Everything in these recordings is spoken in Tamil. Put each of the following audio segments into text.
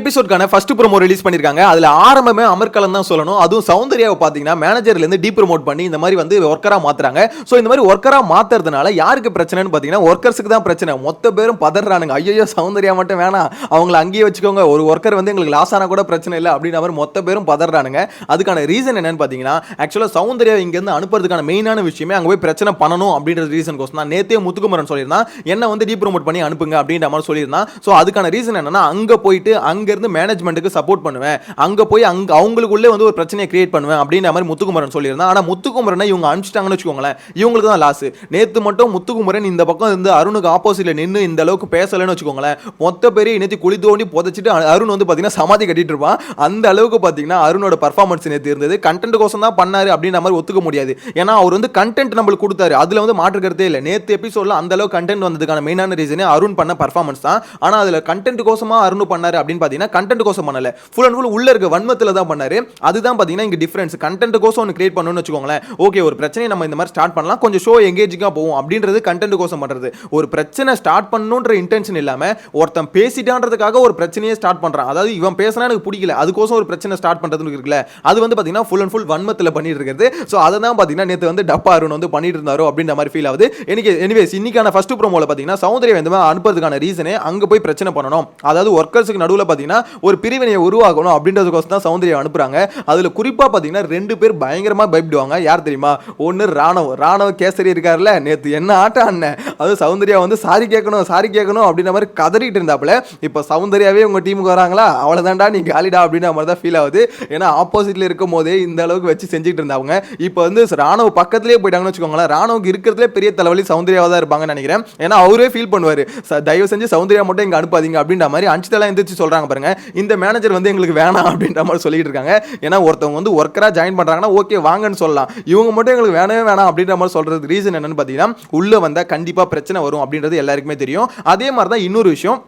எபிசோட்கான ஃபர்ஸ்ட் ப்ரோமோ ரிலீஸ் பண்ணிருக்காங்க. அதுல ஆரம்பமே அமர்கலம் தான் சொல்லணும். அதுவும் சௌந்தர்யாவை பாத்தீங்கன்னா மேனேஜர்லேருந்து டீ ப்ரொமோட் பண்ணி இந்த மாதிரி வந்து ஒர்க்கரா மாத்துறாங்க. ஸோ இந்த மாதிரி ஒர்க்கரா மாத்துறதுனால யாருக்கு பிரச்சனைன்னு பாத்தீங்கன்னா ஒர்க்கர்ஸுக்கு தான் பிரச்சனை. மொத்த பேரும் பதறானுங்க. ஐயோ சௌந்தர்யா மட்டும் வேணாம். அவங்கள அங்கேயே வச்சுக்கோங்க. ஒரு ஒர்க்கர் வந்து எங்களுக்கு லாஸ் ஆனா கூட பிரச்சனை இல்லை அப்படின்ற மாதிரி மொத்த பேரும் பதறானுங்க. அதுக்கான ரீசன் என்னன்னு பாத்தீங்கன்னா ஆக்சுவலாக சௌந்தர்யா இங்கேருந்து அனுப்புறதுக்கான மெயினான விஷயமே அங்கே போய் பிரச்சனை பண்ணணும் அப்படின்ற ரீசன் கோசம் தான். நேத்தே முத்துக்குமரன் சொல்லியிருந்தான். என்ன வந்து டீ ப்ரொமோட் பண்ணி அனுப்புங்க அப்படின்ற மாதிரி சொல்லியிருந்தான். ஸோ அதுக்கான ரீசன் என்னன்னா அங்கே போயிட்டு அங்கே அங்கேருந்து மேனேஜ்மெண்ட்டுக்கு சப்போர்ட் பண்ணுவேன். அங்கே போய் அங்கே அவங்களுக்குள்ளே வந்து ஒரு பிரச்சனையை கிரியேட் பண்ணுவேன் அப்படின்ற மாதிரி முத்துக்குமரன் சொல்லியிருந்தான். ஆனால் முத்துக்குமரனை இவங்க அனுப்பிச்சிட்டாங்கன்னு வச்சுக்கோங்களேன் இவங்களுக்கு தான் லாஸ் நேற்று மட்டும் முத்துக்குமரன் இந்த பக்கம் இருந்து அருணுக்கு ஆப்போசிட்ல நின்று இந்த அளவுக்கு பேசலைன்னு வச்சுக்கோங்களேன் மொத்த பெரிய நேற்று குழி தோண்டி புதைச்சிட்டு அருண் வந்து பார்த்தீங்கன்னா சமாதி கட்டிட்டு இருப்பான். அந்த அளவுக்கு பார்த்தீங்கன்னா அருணோட பர்ஃபார்மன்ஸ் நேற்று இருந்தது. கண்டென்ட் கோசம் தான் பண்ணாரு அப்படின்ற மாதிரி ஒத்துக்க முடியாது. ஏன்னா அவர் வந்து கண்டென்ட் நம்மளுக்கு கொடுத்தாரு. அதில் வந்து மாற்று கருத்தே இல்லை. நேற்று எபிசோடில் அந்த அளவுக்கு கண்டென்ட் வந்ததுக்கான மெயினான ரீசனே அருண் பண்ண பர்ஃபார்மன்ஸ் தான். ஆனால் அதில் கண்டென்ட் கோசமா அருண் பண்ணாரு அப்படின்னு பார்த்தீங்கன்னா பார்த்தீங்கன்னா கண்டென்ட் கோசம் பண்ணல. ஃபுல் அண்ட் ஃபுல் உள்ள இருக்க வன்மத்தில் தான் பண்ணாரு. அதுதான் பார்த்தீங்கன்னா இங்கே டிஃப்ரென்ஸ் கண்டென்ட் கோசம் ஒன்று கிரியேட் பண்ணணும்னு வச்சுக்கோங்களேன். ஓகே ஒரு பிரச்சனையை நம்ம இந்த மாதிரி ஸ்டார்ட் பண்ணலாம். கொஞ்சம் ஷோ எங்கேஜிங்காக போவோம். அப்படின்றது கண்டென்ட் கோசம் பண்ணுறது ஒரு பிரச்சனை ஸ்டார்ட் பண்ணணுன்ற இன்டென்ஷன் இல்லாமல் ஒருத்தன் பேசிட்டான்றதுக்காக ஒரு பிரச்சனையே ஸ்டார்ட் பண்ணுறான் அதாவது இவன் பேசினா எனக்கு பிடிக்கல. அதுக்கோசம் ஒரு பிரச்சனை ஸ்டார்ட் பண்ணுறதுன்னு இருக்குல்ல. அது வந்து பார்த்தீங்கன்னா ஃபுல் அண்ட் ஃபுல் வன்மத்தில் பண்ணிட்டு இருக்கிறது. ஸோ அதை தான் பார்த்தீங்கன்னா நேற்று வந்து டப்பா அருண் வந்து பண்ணிட்டு இருந்தாரோ அப்படின்ற மாதிரி ஃபீல் ஆகுது. எனக்கு எனிவேஸ் இன்னைக்கான ஃபர்ஸ்ட் ப்ரோமோவில் பார்த்தீங்கன்னா சௌந்தரிய இந்த மாதிரி அனுப்புறதுக்கான ரீசனே அங்கே போய் பிரச்சனை பண்ணணும். அதாவது ஒர்க்கர்ஸுக்கு நடுவில் பார்த்தீங்கன்னா ஒரு பிரிவினையை உருவாக்கணும் அப்படின்றதுக்கோசம் தான் சௌந்தர்யா அனுப்புறாங்க. அதுல குறிப்பா பாத்தீங்கன்னா ரெண்டு பேர் பயங்கரமா பயப்படுவாங்க. யார் தெரியுமா? ஒன்னு ராணவ். ராணவ கேசரி இருக்காருல்ல நேத்து என்ன ஆட்டம் அண்ணன் அது சௌந்தர்யா வந்து சாரி கேட்கணும் சாரி கேட்கணும் அப்படின்ற மாதிரி கதறிட்டு இருந்தாப்புல. இப்போ சௌந்தர்யாவே உங்கள் டீமுக்கு வராங்களா? அவ்வளோதான்டா நீ காலிடா அப்படின்ற மாதிரி தான் ஃபீல் ஆகுது. ஏன்னா ஆப்போசிட்ல இருக்கும் போதே இந்த அளவுக்கு வச்சு செஞ்சுட்டு இருந்தாங்க இப்போ வந்து ராணுவ பக்கத்துலேயே போயிட்டாங்கன்னு வச்சுக்கோங்களேன். ராணுவுக்கு இருக்கிறதுலே பெரிய தலைவலி சௌந்தர்யாவாக தான் இருப்பாங்கன்னு நினைக்கிறேன். ஏன்னா அவரே ஃபீல் பண்ணுவார். தயவு செஞ்சு சௌந்தர்யா மட்டும் இங்கே அனுப்பாதீங்க அப்படின்ற மாதிரி அஞ்சுத்தெல்லாம் எந்திரிச்சு சொல்கிறாங்க பாருங்க. இந்த மேனேஜர் வந்து எங்களுக்கு வேணாம் அப்படின்ற மாதிரி சொல்லிட்டு இருக்காங்க. ஏன்னா ஒருத்தவங்க வந்து ஒர்க்கராக ஜாயின் பண்ணுறாங்கன்னா ஓகே வாங்கன்னு சொல்லலாம். இவங்க மட்டும் எங்களுக்கு வேணவே வேணாம் அப்படின்ற மாதிரி சொல்கிறது ரீசன் என்னன்னு பார்த்தீங்கன்னா உள்ளே வந்தால் கண்டிப்பாக பிரச்சனை வரும் அப்படின்றது எல்லாருக்குமே தெரியும். அதே மாதிரி தான் இன்னொரு விஷயம்.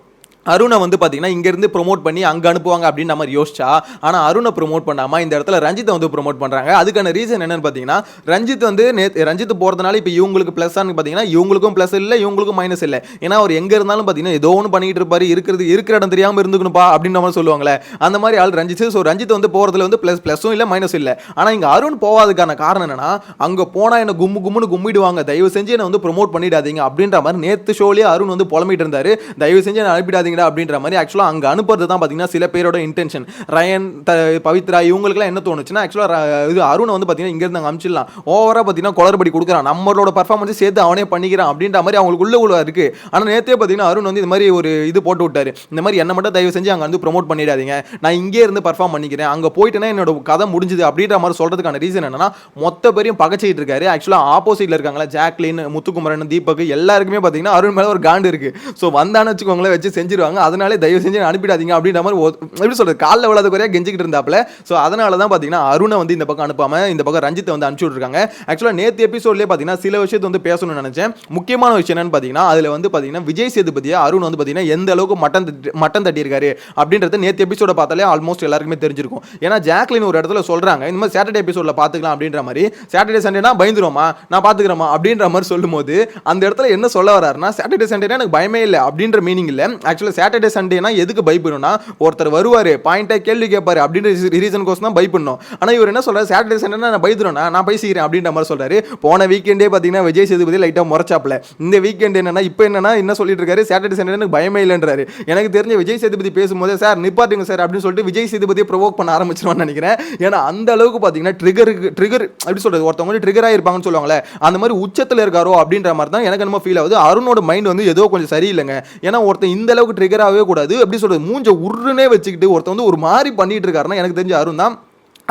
அருணை வந்து பார்த்தீங்கன்னா இங்கேருந்து ப்ரோமோட் பண்ணி அங்கே அனுப்புவாங்க அப்படின்னு நம்ம யோசிச்சா ஆனால் அருணை ப்ரோமோட் பண்ணாமல் இந்த இடத்துல ரஞ்சித்தை வந்து ப்ரோமோட் பண்ணுறாங்க அதுக்கான ரீசன் என்னன்னு பார்த்தீங்கன்னா ரஞ்சித் வந்து நேற்று ரஞ்சித் போகிறதுனால இப்போ இவங்களுக்கு ப்ளஸ்ஸானு பார்த்தீங்கன்னா இவங்களுக்கும் ப்ளஸ் இல்லை இவங்களுக்கும் மைனஸ் இல்லை. ஏன்னா அவர் எங்கே இருந்தாலும் பார்த்தீங்கன்னா ஏதோ ஒன்று பண்ணிட்டு இருப்பார் இருக்கிறது இருக்கிற இடம் தெரியாமல் இருந்துக்கணும்ப்பா அப்படின்னு நம்ம சொல்லுவாங்களே. அந்த மாதிரி ஆள் ரஞ்சித். ஸோ ரஞ்சித் வந்து போகிறதுல வந்து ப்ளஸ் ப்ளஸும் இல்லை மைனஸ் இல்லை. ஆனால் இங்கே அருண் போகாதுக்கான காரணம் என்னன்னா அங்கே போனால் என்ன கும்மு கும்முன்னு கும்பிடுவாங்க தயவு செஞ்சு என்னை வந்து ப்ரொமோட் பண்ணிடாதீங்க அப்படின்ற மாதிரி நேற்று ஷோலேயே அருண் வந்து புலம்பிட்டு இருந்தார். தயவு செஞ்சு என்னை அனுப்பிடாதீங்கடா அப்படின்ற மாதிரி ஆக்சுவலாக அங்கே அனுப்புறது தான் பார்த்தீங்கன்னா சில பேரோட இன்டென்ஷன் ரயன் த பவித்ரா இவங்களுக்குலாம் என்ன தோணுச்சுன்னா ஆக்சுவலாக இது அருணை வந்து பார்த்தீங்கன்னா இங்கேருந்து அங்கே அனுப்பிச்சிடலாம் ஓவராக பார்த்தீங்கன்னா குளறுபடி கொடுக்குறான். நம்மளோட பர்ஃபார்மன்ஸ் சேர்த்து அவனே பண்ணிக்கிறான் அப்படின்ற மாதிரி அவங்களுக்கு உள்ள உள்ள இருக்குது ஆனால் நேற்றே பார்த்தீங்கன்னா அருண் வந்து இந்த மாதிரி ஒரு இது போட்டு விட்டாரு. இந்த மாதிரி என்ன மட்டும் தயவு செஞ்சு அங்கே வந்து ப்ரொமோட் பண்ணிடாதீங்க. நான் இங்கே இருந்து பர்ஃபார்ம் பண்ணிக்கிறேன். அங்கே போயிட்டேன்னா என்னோட கதை முடிஞ்சுது அப்படின்ற மாதிரி சொல்கிறதுக்கான ரீசன் என்னன்னா மொத்த பேரையும் பகச்சிட்டு இருக்காரு. ஆக்சுவலாக ஆப்போசிட்டில் இருக்காங்களா ஜாக்லின் முத்துக்குமரன் தீபக் எல்லாருக்குமே பார்த்தீங்கன்னா அருண் மேலே ஒரு காண்டு இருக்குது ஸோ வந்தான்னு வச்சுக்கோங்களேன் வச்சு செஞ்சிருவாங்க. அதனாலே தயவு செஞ்சு அனுப்பிடாதீங்க அப்படின்ற மாதிரி எப்படி சொல்றது காலில் விழாத குறையாக கெஞ்சிக்கிட்டு இருந்தாப்ல ஸோ அதனால தான் பார்த்தீங்கன்னா அருணை வந்து இந்த பக்கம் அனுப்பாம இந்த பக்கம் ரஞ்சித்தை வந்து அனுப்பிச்சு விட்ருக்காங்க ஆக்சுவலாக நேற்று எபிசோட்லேயே பார்த்தீங்கன்னா சில விஷயத்தை வந்து பேசணும்னு நினைச்சேன். முக்கியமான விஷயம் என்னன்னு பார்த்தீங்கன்னா அதில் வந்து பார்த்தீங்கன்னா விஜய் சேதுபதியை அருண் வந்து பார்த்தீங்கன்னா எந்த அளவுக்கு மட்டன் தட்டி மட்டன் தட்டியிருக்காரு அப்படின்றது நேற்று எபிசோட பார்த்தாலே ஆல்மோஸ்ட் எல்லாருக்குமே தெரிஞ்சிருக்கும். ஏன்னா ஜாக்லின் ஒரு இடத்துல சொல்கிறாங்க இந்த மாதிரி சாட்டர்டே எபிசோடில் பார்த்துக்கலாம் அப்படின்ற மாதிரி. சாட்டர்டே சண்டேனா பயந்துருமா நான் பார்த்துக்கிறோமா அப்படின்ற மாதிரி சொல்லும்போது அந்த இடத்துல என்ன சொல்ல வராருன்னா சாட்டர்டே சண்டேனா எனக்கு பயமே இல்லை அப்படின்ற மீனிங் இல்லை. ஆக்சுவலாக சாட்டர்டே சண்டேனா எதுக்கு பயப்படணும்னா ஒருத்தர் வருவார் பாயிண்டாக கேள்வி கேட்பாரு அப்படின்ற ரீசன் கோசம் தான் பயப்படணும். ஆனால் இவர் என்ன சொல்கிறார் சாட்டர்டே சண்டேனா நான் பயந்துருவேனா? நான் பேசிக்கிறேன் அப்படின்ற மாதிரி சொல்கிறாரு போன வீக்கெண்டே பார்த்தீங்கன்னா விஜய் சேதுபதி லைட்டாக முறைச்சாப்பில். இந்த வீக்கெண்ட் என்னன்னா இப்போ என்னன்னா என்ன சொல்லிட்டு இருக்காரு? சாட்டர்டே சண்டே எனக்கு பயமே இல்லைன்றாரு. எனக்கு தெரிஞ்ச விஜய் சேதுபதி பேசும்போது சார் நிப்பாட்டுங்க சார் அப்படின்னு சொல்லிட்டு விஜய் சேதுபதியை ப்ரொவோக் பண்ண ஆரம்பிச்சிருவான்னு நினைக்கிறேன். ஏன்னா அந்த அளவுக்கு பார்த்தீங்கன்னா ட்ரிகருக்கு ட்ரிகர் எப்படி சொல்கிறது ஒருத்தவங்க வந்து ட்ரிகர் ஆகிருப்பாங்கன்னு சொல்லுவாங்களே அந்த மாதிரி உச்சத்தில் இருக்காரோ அப்படின்ற மாதிரி தான் எனக்கு என்னமோ ஃபீல் ஆகுது. அருணோட மைண்ட் வந்து ஏதோ கொஞ்சம் சரியில்லைங்க. ஏன்னா ஒருத்தன் இந்த அளவுக்கு ட்ரிகர் ஆகவே கூடாது. எப்படி சொல்றது? மூஞ்ச உருன்னே வச்சுக்கிட்டு ஒருத்தன் வந்து ஒரு மாதிரி பண்ணிட்டு இருக்காருன்னா எனக்கு தெரிஞ்ச அருண் தான்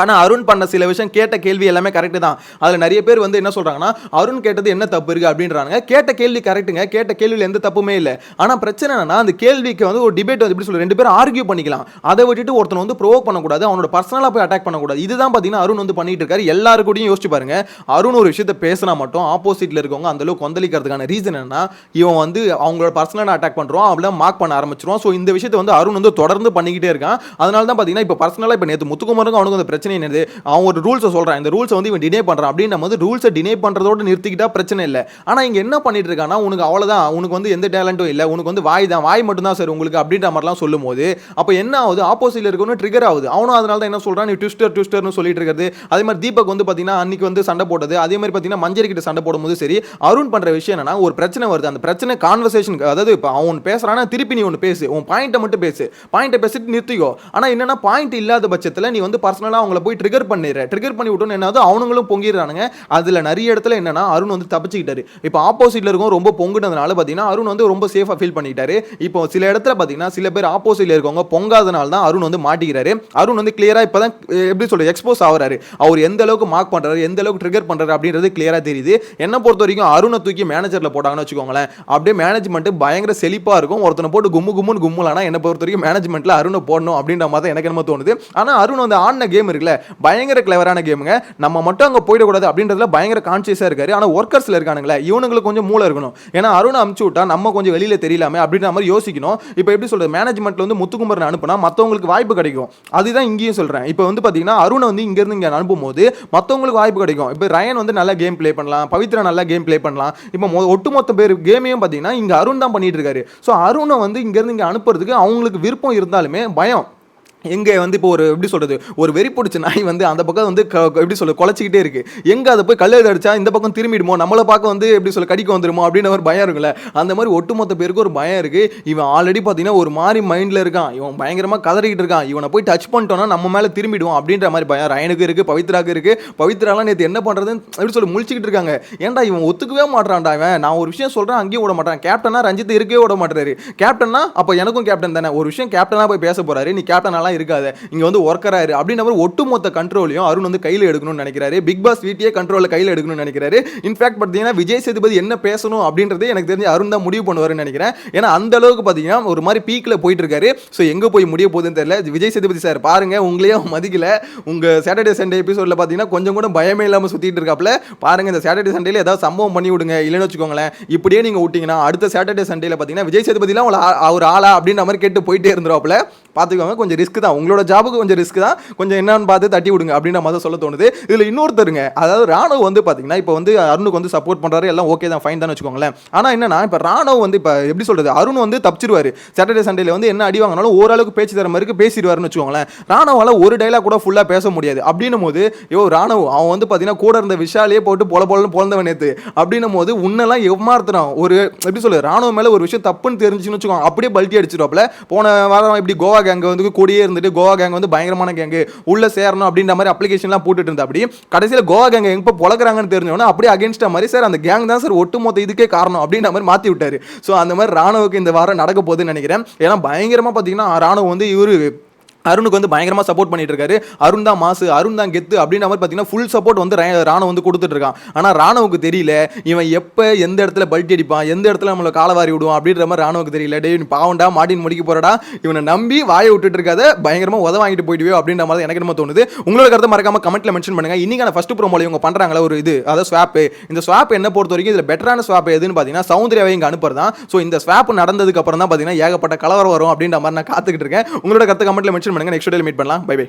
ஆனால் அருண் பண்ண சில விஷயம் கேட்ட கேள்வி எல்லாமே கரெக்டு தான். அதில் நிறைய பேர் வந்து என்ன சொல்கிறாங்கன்னா அருண் கேட்டது என்ன தப்பு இருக்குது அப்படின்றாங்க கேட்ட கேள்வி கரெக்ட்டுங்க கேட்ட கேள்வியில் எந்த தப்புமே இல்லை. ஆனால் பிரச்சனை என்னன்னா அந்த கேள்விக்கு வந்து ஒரு டிபேட் வந்து எப்படி சொல்ல ரெண்டு பேரும் ஆர்கியூ பண்ணிக்கலாம். அதை விட்டுட்டு ஒருத்தன் வந்து ப்ரோவோக் பண்ணக்கூடாது. அவனோட பர்சனலாக போய் அட்டாக் பண்ணக்கூடாது. இதுதான் பார்த்தீங்கன்னா அருண் வந்து பண்ணிட்டு இருக்காரு. எல்லாருக்கூடையும் கூடயும் யோசிச்சு பாருங்க. அருண் ஒரு விஷயத்த பேசினா மட்டும் ஆப்போசிட்டில் இருக்கவங்க அந்த அளவுக்கு கொந்தளிக்கிறதுக்கான ரீசன் என்னன்னா இவன் வந்து அவங்களோட பர்சனலாக அட்டாக் பண்ணுறோம் அவள மார்க் பண்ண ஆரம்பிச்சிருவான். ஸோ இந்த விஷயத்தை வந்து அருண் வந்து தொடர்ந்து பண்ணிக்கிட்டே இருக்கான். அதனால தான் பார்த்தீங்கன்னா இப்போ பர்சனலாக இப்போ நேற்று முத்துக்குமருக்கும் அவனுக்கு அந்த பிரச்சனை பிரச்சனை என்னது? அவன் ஒரு ரூல்ஸை சொல்றான் இந்த ரூல்ஸை வந்து இவன் டினே பண்றான். அப்படின்னும் போது ரூல்ஸை டினே பண்றதோட நிறுத்திக்கிட்டா பிரச்சனை இல்லை. ஆனா இங்கே என்ன பண்ணிட்டு இருக்கான்னா உனக்கு அவ்வளவுதான். உனக்கு வந்து எந்த டேலண்ட்டும் இல்லை. உனக்கு வந்து வாய் தான். வாய் மட்டும் தான் சார் உங்களுக்கு அப்படின்ற மாதிரிலாம் சொல்லும் போது அப்போ என்ன ஆகுது? ஆப்போசிட்டில் இருக்கணும் ட்ரிகர் ஆகுது. அவனும் அதனால தான் என்ன சொல்கிறான் நீ ட்விஸ்டர் ட்விஸ்டர்னு சொல்லிட்டு இருக்கிறது. அதே மாதிரி தீபக் வந்து பாத்தீங்கன்னா அன்னைக்கு வந்து சண்டை போட்டது. அதே மாதிரி பாத்தீங்கன்னா மஞ்சரி கிட்ட சண்டை போடும்போது சரி அருண் பண்ற விஷயம் என்னன்னா ஒரு பிரச்சனை வருது. அந்த பிரச்சனை கான்வர்சேஷன் அதாவது இப்போ அவன் பேசுறானா திருப்பி நீ ஒன்று பேசு. உன் பாயிண்ட்டை மட்டும் பேசு. பாயிண்ட்டை பேசிட்டு நிறுத்திக்கோ. ஆனால் என்னன்னா பாயிண்ட் இல்லாத பட்சத்தில் நீ வந்து பர்சனலாக அவங்க போய் ட்ரிகர் பண்ணிடுற ட்ரிகர் பண்ணி விட்டோன்னு என்னது? அவனுங்களும் பொங்கிடுறானுங்க. அதில் நிறைய இடத்துல என்னன்னா அருண் வந்து தப்பிச்சுக்கிட்டாரு. இப்போ ஆப்போசிட்ல இருக்கும் ரொம்ப பொங்குனதுனால பார்த்தீங்கன்னா அருண் வந்து ரொம்ப சேஃபாக ஃபீல் பண்ணிக்கிட்டாரு. இப்போ சில இடத்துல பார்த்தீங்கன்னா சில பேர் ஆப்போசிட்ல இருக்கவங்க பொங்காதனால தான் அருண் வந்து மாட்டிக்கிறாரு. அருண் வந்து கிளியராக இப்போ தான் எப்படி சொல்கிறது எக்ஸ்போஸ் ஆகிறாரு. அவர் எந்த அளவுக்கு மார்க் பண்ணுறாரு எந்த அளவுக்கு ட்ரிகர் பண்ணுறாரு அப்படின்றது கிளியராக தெரியுது. என்ன பொறுத்த வரைக்கும் அருணை தூக்கி மேனேஜரில் போட்டாங்கன்னு வச்சுக்கோங்களேன். அப்படியே மேனேஜ்மெண்ட் பயங்கர செழிப்பாக இருக்கும். ஒருத்தனை போட்டு கும்மு கும்முன்னு கும்முலானா என்னை பொறுத்த வரைக்கும் மேனேஜ்மெண்ட்டில் அருணை போடணும் அப்படின்ற மாதிரி தான் எனக்கு என்ன தோணுது. ஆனால் அருண் வந்து ஆடின கேம் இருக்குல்ல பயங்கர கிளவரான கேமுங்க. நம்ம மட்டும் அங்கே போயிடக்கூடாது அப்படின்றதுல பயங்கர கான்சியஸாக இருக்காரு. ஆனால் ஒர்க்கர்ஸில் இருக்கானுங்களே இவனுங்களுக்கு கொஞ்சம் மூளை இருக்கணும். ஏன்னா அருண் அமுச்சு விட்டா நம்ம கொஞ்சம் வெளியில் தெரியலாமே அப்படின்ற மாதிரி யோசிக்கணும். இப்போ எப்படி சொல்கிறது மேனேஜ்மெண்ட்ல வந்து முத்துக்குமரன் அனுப்புனா மற்றவங்களுக்கு வாய்ப்பு கிடைக்கும். அதுதான் இங்கேயும் சொல்கிறேன் இப்போ வந்து பார்த்தீங்கன்னா அருணை வந்து இங்கேருந்து இங்கே அனுப்பும்போது அனுப்பும் போது வாய்ப்பு கிடைக்கும். இப்போ ரயன் வந்து நல்லா கேம் ப்ளே பண்ணலாம். பவித்ரா நல்லா கேம் ப்ளே பண்ணலாம். இப்போ மொ- ஒட்டுமொத்த பேர் கேமையும் பார்த்தீங்கன்னா இங்கே அருண் தான் பண்ணிட்டு இருக்காரு. ஸோ அருணை வந்து இங்கேருந்து இங்கே அனுப்புறதுக்கு அவங்களுக்கு விருப்பம் இருந்தாலுமே பயம். எங்கே வந்து இப்போ ஒரு எப்படி சொல்கிறது ஒரு வெறி பிடிச்ச நாய் வந்து அந்த பக்கம் வந்து க- எப்படி சொல்ல குலைச்சிக்கிட்டே இருக்கு. எங்கே அதை போய் கல்லெழுது அடிச்சா இந்த பக்கம் திரும்பிடுமோ நம்மளை பார்க்க வந்து எப்படி சொல்ல கடிக்க வந்துருமோ அப்படின்னு ஒரு பயம் இருக்குல்ல அந்த மாதிரி ஒட்டுமொத்த பேருக்கு ஒரு பயம் இருக்குது இவன் ஆல்ரெடி பார்த்தீங்கன்னா ஒரு மாதிரி மைண்டில் இருக்கான். இவன் பயங்கரமாக கதறிக்கிட்டு இருக்கான். இவனை போய் டச் பண்ணிட்டோன்னா நம்ம மேலே திரும்பிடுவோம் அப்படின்ற மாதிரி பயம். ரயனுக்கு இருக்குது பவித்ராக்கு இருக்குது பவித்ராலாம் நேற்று என்ன பண்ணுறதுன்னு எப்படி சொல்லி முழிச்சிக்கிட்டு இருக்காங்க. ஏன்டா இவன் ஒத்துக்கவே மாட்டான்டா இவன்? நான் ஒரு விஷயம் சொல்கிறேன் அங்கேயும் விட மாட்டான். கேப்டனா ரஞ்சித் இருக்கவே விட மாட்டாரு கேப்டன்னா அப்போ எனக்கும் கேப்டன் தானே. ஒரு விஷயம் கேப்டனாக போய் பேச போகிறாரு நீ கேப்டனாலாம் இருக்காத. இங்கே வந்து ஒர்க்கரா இரு. அப்படின்ற மாதிரி ஒட்டுமொத்த கண்ட்ரோலையும் அருண் வந்து கையில் எடுக்கணும்னு நினைக்கிறாரு. பிக் பாஸ் வீட்டையே கண்ட்ரோலில் கையில் எடுக்கணும்னு நினைக்கிறாரு. இன்ஃபேக்ட் பார்த்தீங்கன்னா விஜய் சேதுபதி என்ன பேசணும் அப்படின்றதே எனக்கு தெரிஞ்சு அருண் தான் முடிவு பண்ணுவார்னு நினைக்கிறேன். ஏன்னா அந்த அளவுக்கு பார்த்தீங்கன்னா ஒரு மாதிரி பீக்கில் போயிட்டு இருக்காரு ஸோ எங்கே போய் முடிய போகுதுன்னு தெரியல. விஜய் சேதுபதி சார் பாருங்க உங்களையே மதிக்கல. உங்கள் சாட்டர்டே சண்டே எபிசோடில் பார்த்தீங்கன்னா கொஞ்சம் கூட பயமே இல்லாமல் சுற்றிட்டு இருக்காப்ல பாருங்க இந்த சாட்டர்டே சண்டேல ஏதாவது சம்பவம் பண்ணி விடுங்க. இல்லைன்னு வச்சுக்கோங்களேன். இப்படியே நீங்கள் விட்டீங்கன்னா அடுத்த சாட்டர்டே சண்டேல பார்த்தீங்கன்னா விஜய் சேதுபதிலாம் அவர் ஆளா அப்படின்ற மாதிரி கேட்டு போயிட்டே இருந்துருவாப்ல பார்த்துக்கோங்க கொஞ்சம் ரிஸ்க் தான். உங்களோட ஜாபுக்கு கொஞ்சம் ரிஸ்க் தான். கொஞ்சம் என்னன்னு பார்த்து தட்டி விடுங்க அப்படின்ற மாதிரி சொல்ல தோணுது. இதில் இன்னொருத்தருங்க அதாவது ராணுவ வந்து பார்த்தீங்கன்னா இப்போ வந்து அருணுக்கு வந்து சப்போர்ட் பண்ணுறாரு எல்லாம் ஓகே தான் ஃபைன் தான் வச்சுக்கோங்களேன். ஆனால் என்னன்னா இப்போ ராணுவ வந்து இப்போ எப்படி சொல்கிறது அருண் வந்து தப்பிச்சிருவாரு. சாட்டர்டே சண்டேல வந்து என்ன அடி வாங்கினாலும் ஓரளவுக்கு பேச்சு தர மாதிரி பேசிடுவாருன்னு வச்சுக்கோங்களேன். ராணுவால ஒரு டைலாக் கூட ஃபுல்லாக பேச முடியாது. அப்படின்னும் போது யோ ராணுவ அவன் வந்து பார்த்தீங்கன்னா கூட இருந்த விஷாலே போட்டு பொல பொலன்னு பொழந்தவன் நேத்து. அப்படின்னும் போது உன்னெல்லாம் எவ்வாறுத்துறான் ஒரு எப்படி சொல்றது ராணுவ மேலே ஒரு விஷயம் தப்புன்னு தெரிஞ்சுன்னு வச்சுக்கோங்க அப்படியே பல்ட்டி அடிச்சிருவாப்ல போன வாரம் இப்படி கோவா கேங் வந்து கூடியே இருந்துட்டு கோவா கேங் வந்து பயங்கரமான கேங்கு உள்ள சேரணும் அப்படின்ற மாதிரி அப்ளிகேஷன்லாம் போட்டுட்டு இருந்தா அப்படி கடைசியில் கோவா கேங் எங்க பொழக்கிறாங்கன்னு தெரிஞ்சவொன்னே அப்படியே அகேன்ஸ்டா மாதிரி சார் அந்த கேங் தான் சார் ஒட்டுமொத்த இதுக்கே காரணம் அப்படின்ற மாதிரி மாத்தி விட்டாரு. ஸோ அந்த மாதிரி ராணுவுக்கு இந்த வாரம் நடக்க போகுதுன்னு நினைக்கிறேன். ஏன்னா பயங்கரமா பார்த்தீங்கன்னா ராணுவம் வந்து இவரு அருணுக்கு வந்து பயங்கரமாக சப்போர்ட் பண்ணிட்டு இருக்காரு அருண் தான் மாசு அருண் தான் கெத்து அப்படின்ற மாதிரி பார்த்தீங்கன்னா ஃபுல் சப்போர்ட் வந்து ரா- ராணுவ வந்து கொடுத்துட்டு இருக்கான் ஆனால் ராணுவுக்கு தெரியல இவன் எப்போ எந்த இடத்துல பல்ட்டி அடிப்பான் எந்த இடத்துல நம்மளை காலவாரி விடுவான் அப்படின்ற மாதிரி ராணுவுக்கு தெரியல. டேய் நீ பாவண்டா மாட்டின் முடிக்க போறடா. இவனை நம்பி வாயை விட்டுட்டு இருக்காத பயங்கரமாக உத வாங்கிட்டு போயிடுவே அப்படின்ற மாதிரி எனக்கு என்ன தோணுது. உங்களோட கருத்தை மறக்காம கமெண்ட்ல மென்ஷன் பண்ணுங்க. இன்னைக்கான ஃபர்ஸ்ட் ப்ரோமோல இவங்க பண்றாங்களா ஒரு இது அதாவது ஸ்வாப் இந்த ஸ்வாப் என்ன பொறுத்த வரைக்கும் இதில் பெட்டரான ஸ்வாப் எதுன்னு பார்த்தீங்கன்னா சௌந்தர்யாவை இங்கே அனுப்புறதான் ஸோ இந்த ஸ்வாப் நடந்ததுக்கு அப்புறம் தான் பார்த்தீங்கன்னா ஏகப்பட்ட கலவரம் வரும் அப்படின்ற மாதிரி நான் காத்துக்கிட்டு இருக்கேன். உங்களோட கருத்தை கமெண்ட்ல மென்ஷன் பண்ணுங்கள் நெக்ஸ்ட் டேல மீட் பண்ணலாம். By by